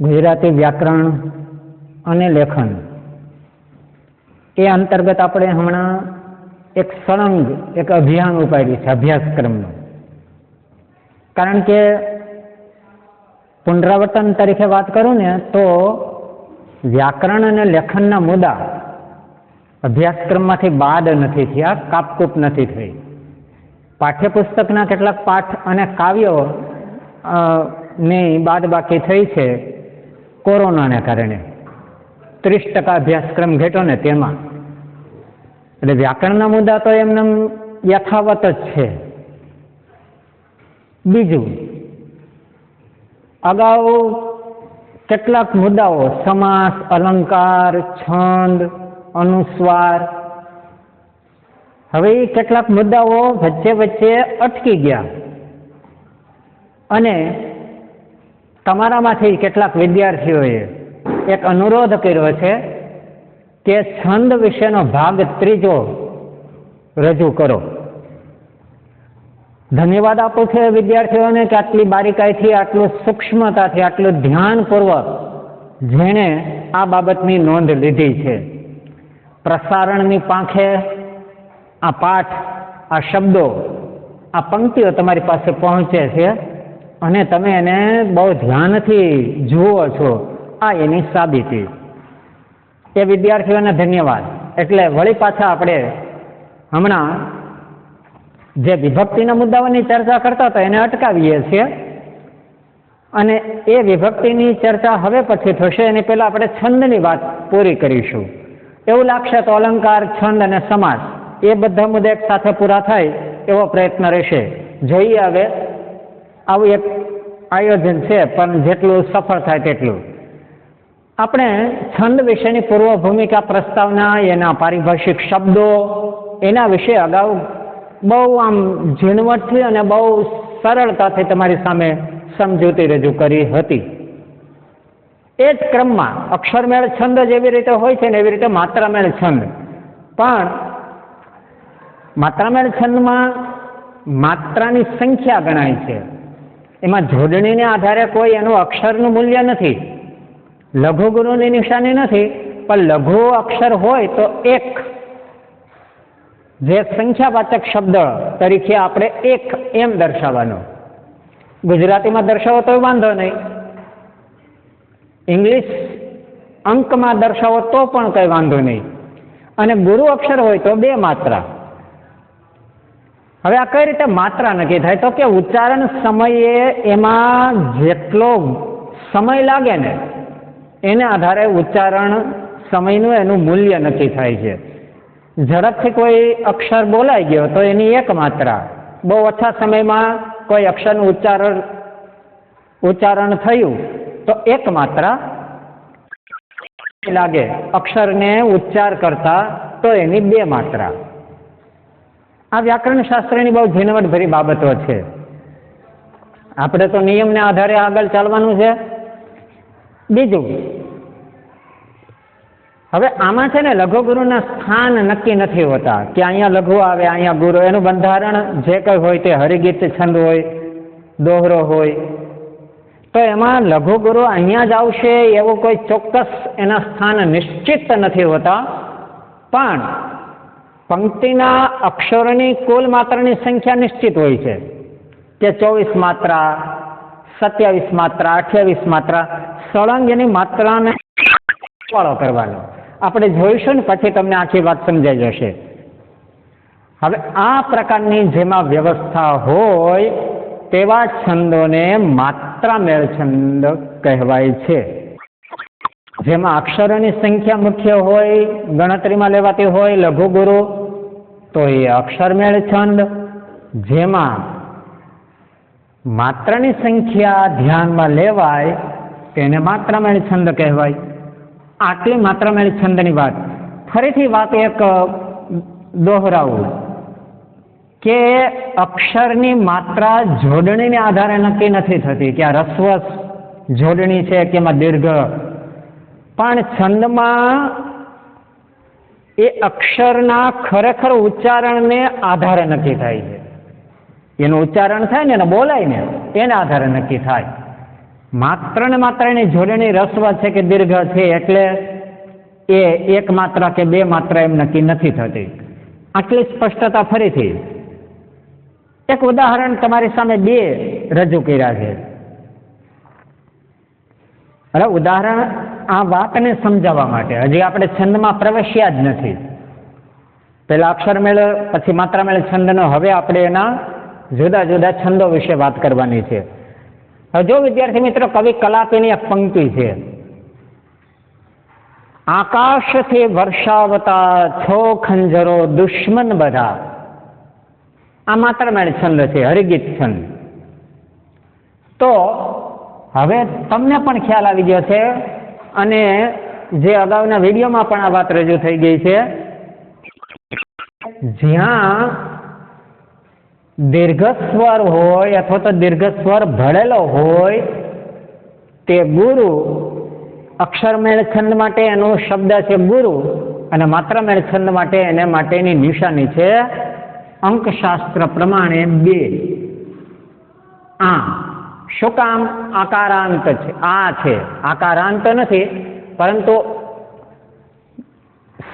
ગુજરાતી વ્યાકરણ અને લેખન. એ અંતર્ગત આપણે હમણાં એક સળંગ, એક અભિયાન ઉપાડ્યું છે, અભ્યાસક્રમનું. કારણ કે પુનરાવર્તન તરીકે વાત કરું ને, તો વ્યાકરણ અને લેખનના મુદ્દા અભ્યાસક્રમમાંથી બાદ નથી થયા, કાપકૂપ નથી થઈ. પાઠ્યપુસ્તકના કેટલાક પાઠ અને કાવ્યો ની બાદ બાકી થઈ છે. કોરોનાને કારણે. ત્રીસ ટકા અભ્યાસક્રમ ઘટ્યો ને તેમાં. એટલે વ્યાકરણના મુદ્દા તો એમને યથાવત જ છે. બીજું, અગાઉ કેટલાક મુદ્દાઓ, સમાસ, અલંકાર, છંદ, અનુસ્વાર. હવે કેટલાક મુદ્દાઓ વચ્ચે વચ્ચે અટકી ગયા. અને તમારામાંથી કેટલાક વિદ્યાર્થીઓએ એક અનુરોધ કર્યો છે કે છંદ વિશેનો ભાગ ત્રીજો રજૂ કરો. ધન્યવાદ આપું છું વિદ્યાર્થીઓને કે આટલી બારીકાઈથી, આટલું સૂક્ષ્મતાથી, આટલું ધ્યાનપૂર્વક જેણે આ બાબતની નોંધ લીધી છે. પ્રસારણની પાંખે આ પાઠ, આ શબ્દો, આ પંક્તિઓ તમારી પાસે પહોંચે છે. અને તમે એને બહુ ધ્યાનથી જુઓ છો. આ એની સાબિતી. એ વિદ્યાર્થીઓને ધન્યવાદ. એટલે વળી પાછા આપણે હમણાં જે વિભક્તિના મુદ્દાઓની ચર્ચા કરતા હતા, એને અટકાવીએ છીએ. અને એ વિભક્તિની ચર્ચા હવે પછી થશે. એની પહેલાં આપણે છંદની વાત પૂરી કરીશું. એવું લાગશે તો અલંકાર, છંદ અને સમાસ એ બધા મુદ્દે એક સાથે પૂરા થાય એવો પ્રયત્ન રહેશે. જોઈએ હવે આવું એક આયોજન છે, પણ જેટલું સફળ થાય તેટલું. આપણે છંદ વિશેની પૂર્વ ભૂમિકા પ્રસ્તાવના, એના પારિભાષિક શબ્દો, એના વિશે અગાઉ બહુ આમ ઝીણવટથી અને બહુ સરળતાથી તમારી સામે સમજૂતી રજૂ કરી હતી. એ જ ક્રમમાં અક્ષરમેળ છંદ જેવી રીતે હોય છે ને એવી રીતે માત્રામેળ છંદ. પણ માત્રામેળ છંદમાં માત્રાની સંખ્યા ગણાય છે. એમાં જોડણીને આધારે કોઈ એનું અક્ષરનું મૂલ્ય નથી. લઘુ ગુરુની નિશાની નથી, પણ લઘુ અક્ષર હોય તો એક. જે સંખ્યાવાચક શબ્દ તરીકે આપણે એક એમ દર્શાવવાનો. ગુજરાતીમાં દર્શાવો તો વાંધો નહીં. ઇંગ્લિશ અંકમાં દર્શાવો તો પણ કંઈ વાંધો નહીં. અને ગુરુ અક્ષર હોય તો બે માત્રા. હવે આ કઈ રીતે માત્રા નક્કી થાય? તો કે ઉચ્ચારણ સમયે એમાં જેટલો સમય લાગે ને, એને આધારે ઉચ્ચારણ સમયનું એનું મૂલ્ય નક્કી થાય છે. ઝડપથી કોઈ અક્ષર બોલાઈ ગયો તો એની એક માત્રા બહુ ઓછા સમયમાં કોઈ અક્ષરનું ઉચ્ચારણ ઉચ્ચારણ થયું તો એક માત્રા લાગે. અક્ષરને ઉચ્ચાર કરતા તો એની બે માત્રા. આ વ્યાકરણ શાસ્ત્રની બહુ ઝીણવટભરી બાબતો છે. આપણે તો નિયમને આધારે આગળ ચાલવાનું છે. બીજું, હવે આમાં છે ને લઘુ ગુરુના સ્થાન નક્કી નથી હોતા કે અહીંયા લઘુ આવે, અહીંયા ગુરુ, એનું બંધારણ જે કંઈ હોય તે હરિગીત, છંદ હોય, દોહરો હોય. તો એમાં લઘુગુરુ અહીંયા જ આવશે એવું કોઈ ચોક્કસ એના સ્થાન નિશ્ચિત નથી હોતા. પણ પંક્તિના અક્ષરોની કુલ માત્રાની સંખ્યા નિશ્ચિત હોય છે. કે ચોવીસ માત્રા, સત્યાવીસ માત્રા, અઠ્યાવીસ માત્રા, સળંગ એની માત્રાને વાળો કરવાનો. આપણે જોઈશું ને પછી તમને આખી વાત સમજાઈ જશે. હવે આ પ્રકારની જેમાં વ્યવસ્થા હોય, તેવા છંદોને માત્રા મેળ છંદ કહેવાય છે. જેમાં અક્ષરોની સંખ્યા મુખ્ય હોય, ગણતરીમાં લેવાતી હોય લઘુ ગુરુ તો એ અક્ષરમેળ છંદ. જેમાં માત્રની સંખ્યા ધ્યાનમાં લેવાય, તેને માત્રામેળ છંદ કહેવાય. આટલી માત્રામેળ છંદની વાત. ફરીથી વાત એક, દોહરાવું. કે અક્ષરની માત્રા જોડણીને આધારે નક્કી નથી થતી. કે આ રસ્વ જોડણી છે, કે એમાં દીર્ઘ પણ છંદમાં એ અક્ષરના ખરેખર ઉચ્ચારણને આધારે નક્કી થાય છે. એનું ઉચ્ચારણ થાય ને એને બોલાય ને, એના આધારે નક્કી થાય. માત્ર ને માત્ર એની જોડણી રસ્વ છે કે દીર્ઘ છે એટલે એ એક માત્ર કે બે માત્રા એમ નક્કી નથી થતી. આટલી સ્પષ્ટતા ફરીથી. એક ઉદાહરણ તમારી સામે બે રજૂ કર્યા છે. અરે ઉદાહરણ આ વાતને સમજાવવા માટે. હજી આપણે છંદમાં પ્રવેશ્યા જ નથી. પહેલા અક્ષર મેળ, પછી માત્રા મેળ છંદનો. હવે આપણે એના જુદા જુદા છંદો વિશે વાત કરવાની છે. હવે વિદ્યાર્થી મિત્રો, કવિ કલાપીની એક પંક્તિ છે. આકાશથી વર્ષાવતા છો ખંજરો દુશ્મન બધા. આ માત્ર મેળ છંદ છે, હરિગીત છંદ. તો હવે તમને પણ ખ્યાલ આવી ગયો છે અને જે અગાઉના વિડીયોમાં પણ આ વાત રજૂ થઈ ગઈ છે, જ્યાં દીર્ઘ સ્વર હોય અથવા તો દીર્ઘ સ્વર ભળેલો હોય, તે ગુરુ અક્ષરમેળ છંદ માટે એનો શબ્દ છે ગુરુ અને માત્રામેળ છંદ માટે, એને માટેની નિશાની છે અંકશાસ્ત્ર પ્રમાણે બે. આ. શું કામ આકારાંત છે. આ છે. આકારાંત નથી, પરંતુ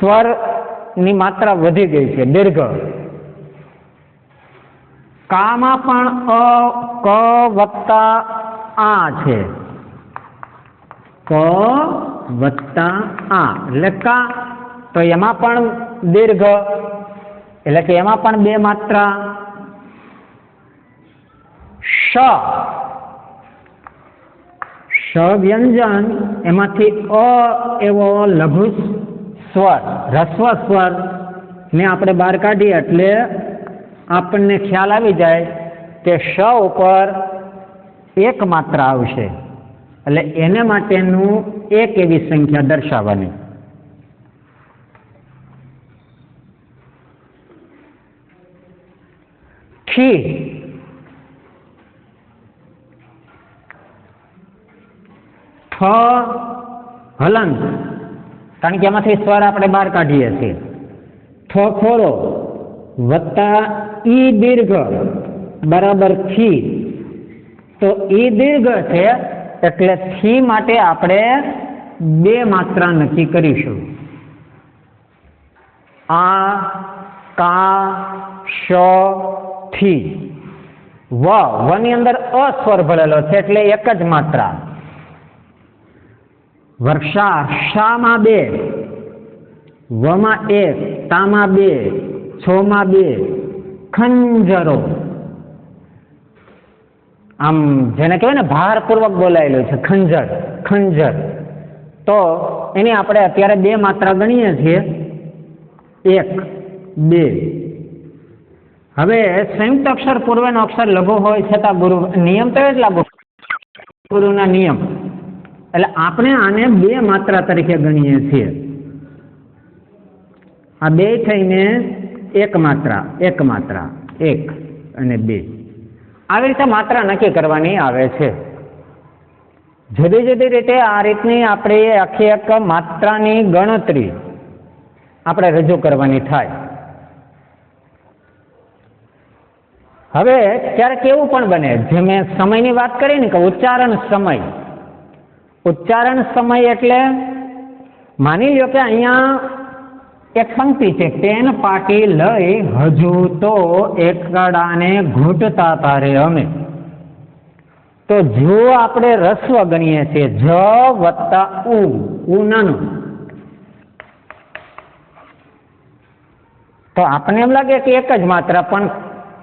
સ્વરની માત્રા વધી ગઈ છે, દીર્ઘ. કામાં પણ અ, ક, વત્તા આ છે. ક વત્તા આ. એટલે કા, તો એમાં પણ દીર્ઘ. એટલે કે એમાં પણ બે માત્રા. શ શ વ્યંજન એમાંથી અ એવો લઘુ સ્વર, રસ્વ સ્વર ને આપણે બહાર કાઢીએ એટલે આપણને ખ્યાલ આવી જાય કે શ ઉપર એક માત્રા આવશે. એટલે એને માટેનું એક એવી સંખ્યા દર્શાવવાની. થી ઠ હલંત કારણ કે એમાંથી સ્વર આપણે બહાર કાઢીએ છીએ. થ ખોરો વત્તા ઈ દીર્ઘ. બરાબરથી તો ઈ દીર્ઘ છે એટલે થી માટે આપણે બે માત્રા નક્કી કરીશું. આ, કા, શ, થી. વ, વની અંદર અસ્વર ભરેલો છે એટલે એક જ માત્રા. વર્ષા શામાં બે, વમાં એક, તામાં બે, છોમાં બે, ખંજરો. આમ જેને કહેવાય ને ભારપૂર્વક બોલાયેલું છે, ખંજર ખંજર. તો એની આપણે અત્યારે બે માત્રા ગણીએ છીએ. એક, બે. હવે સંયુક્ત અક્ષર પૂર્વનો અક્ષર લઘુ હોય છતાં ગુરુ, નિયમ તો એ જ લાગુ ગુરુના નિયમ. એટલે આપણે આને બે માત્રા તરીકે ગણીએ છીએ. આ બે થઈને એક માત્રા એક માત્રા, એક અને બે. આવી રીતે માત્રા નક્કી કરવાની આવે છે. જુદી જુદી રીતે આ રીતની આપણે આખી એક માત્રાની ગણતરી આપણે રજૂ કરવાની થાય. હવે ક્યારેક એવું પણ બને, જે મેં સમયની વાત કરી ને કે ઉચ્ચારણ સમય. ઉચ્ચારણ સમય એટલે માની લો કે અહીંયા એક પંક્તિ છે, તેન પાટી લઈ હજુ તો એકડાને ઘૂંટતા તારે અમે. તો જો આપણે રસ્વ ગણીએ છીએ, જ વત્તા ઉ ઉ નાનું તો આપણને એમ લાગે કે એક જ માત્ર, પણ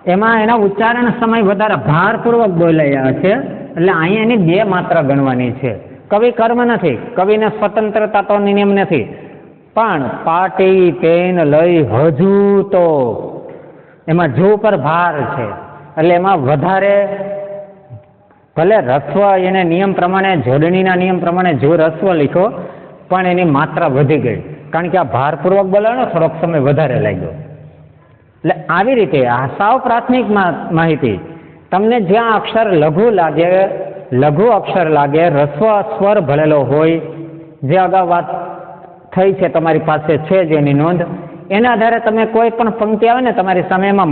એમાં એના ઉચ્ચારણ સમય વધારે ભારપૂર્વક બોલાયા છે, એટલે અહીંયા એની બે માત્રા ગણવાની છે. કવિ કર્મ નથી, કવિને સ્વતંત્રતા તો નિયમ નથી. પણ પાટી પેન લઈ હજુ તો એમાં જુ પર ભાર છે. એટલે એમાં વધારે ભલે રસ્વ એને નિયમ પ્રમાણે, જોડણીના નિયમ પ્રમાણે જો રસ્વ લીખો પણ એની માત્રા વધી ગઈ. કારણ કે આ ભારપૂર્વક બોલાવ્યો થોડોક સમય વધારે લાગ્યો. એટલે આવી રીતે આ સાવ પ્રાથમિક માહિતી. તમને જ્યાં અક્ષર લઘુ લાગે લઘુ અક્ષર લાગે, રસ્વ સ્વર ભરેલો હોય, જે અગાઉ વાત થઈ છે તમારી પાસે છે જેની નોંધ. એના આધારે તમે કોઈ પણ પંક્તિ આવે ને તમારી સામે એમાં